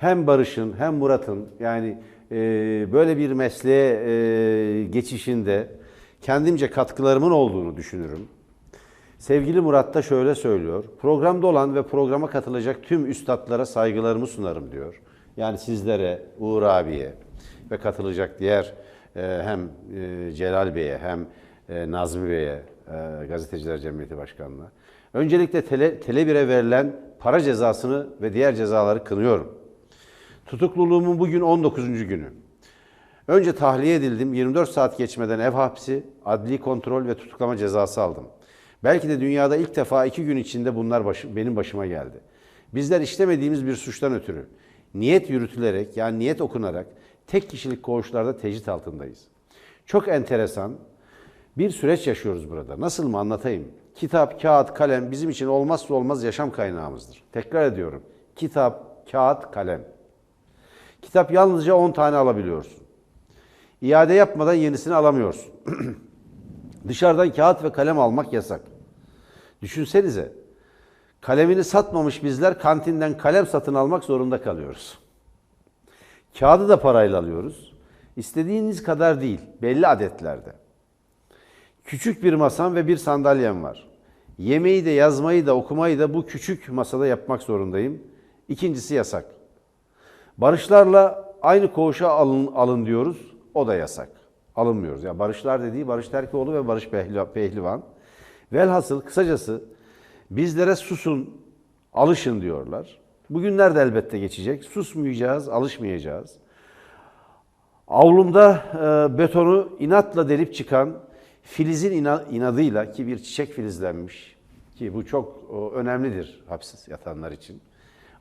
hem Barış'ın hem Murat'ın yani e, böyle bir mesleğe e, geçişinde kendimce katkılarımın olduğunu düşünürüm. Sevgili Murat da şöyle söylüyor. Programda olan ve programa katılacak tüm üstadlara saygılarımı sunarım diyor. Yani sizlere, Uğur abiye ve katılacak diğer e, hem e, Celal Bey'e hem e, Nazmi Bey'e, e, Gazeteciler Cemiyeti Başkanı'na. Öncelikle Tele, Tele1'e verilen para cezasını ve diğer cezaları kınıyorum. Tutukluluğumun bugün 19. günü. Önce tahliye edildim. 24 saat geçmeden ev hapsi, adli kontrol ve tutuklama cezası aldım. Belki de dünyada ilk defa iki gün içinde bunlar başı- benim başıma geldi. Bizler işlemediğimiz bir suçtan ötürü niyet yürütülerek yani niyet okunarak tek kişilik koğuşlarda tecrit altındayız. Çok enteresan bir süreç yaşıyoruz burada. Nasıl mı anlatayım? Kitap, kağıt, kalem bizim için olmazsa olmaz yaşam kaynağımızdır. Tekrar ediyorum. Kitap, kağıt, kalem. Kitap yalnızca 10 tane alabiliyorsun. İade yapmadan yenisini alamıyorsun. Dışarıdan kağıt ve kalem almak yasak. Düşünsenize. Kalemini satmamış bizler kantinden kalem satın almak zorunda kalıyoruz. Kağıdı da parayla alıyoruz. İstediğiniz kadar değil, belli adetlerde. Küçük bir masam ve bir sandalyem var. Yemeği de yazmayı da okumayı da bu küçük masada yapmak zorundayım. İkincisi yasak. Barışlarla aynı koğuşa alın, alın diyoruz. O da yasak. Alınmıyoruz. Ya Barışlar dediği Barış Terkoğlu ve Barış Pehli- Pehlivan. Velhasıl kısacası bizlere susun, alışın diyorlar. Bugünler de elbette geçecek. Susmayacağız, alışmayacağız. Avlumda e, betonu inatla delip çıkan filizin ina- inadıyla ki bir çiçek filizlenmiş ki bu çok önemlidir hapis yatanlar için.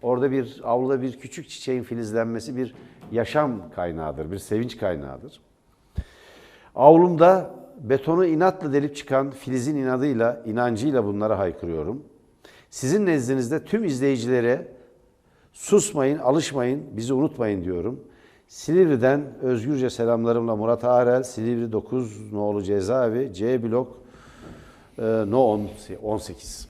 Orada bir avluda bir küçük çiçeğin filizlenmesi bir yaşam kaynağıdır, bir sevinç kaynağıdır. Avlumda betonu inatla delip çıkan Filiz'in inadıyla, inancıyla bunlara haykırıyorum. Sizin nezdinizde tüm izleyicilere susmayın, alışmayın, bizi unutmayın diyorum. Silivri'den özgürce selamlarımla Murat Arel, Silivri 9 nolu cezaevi, C blok e, No 18.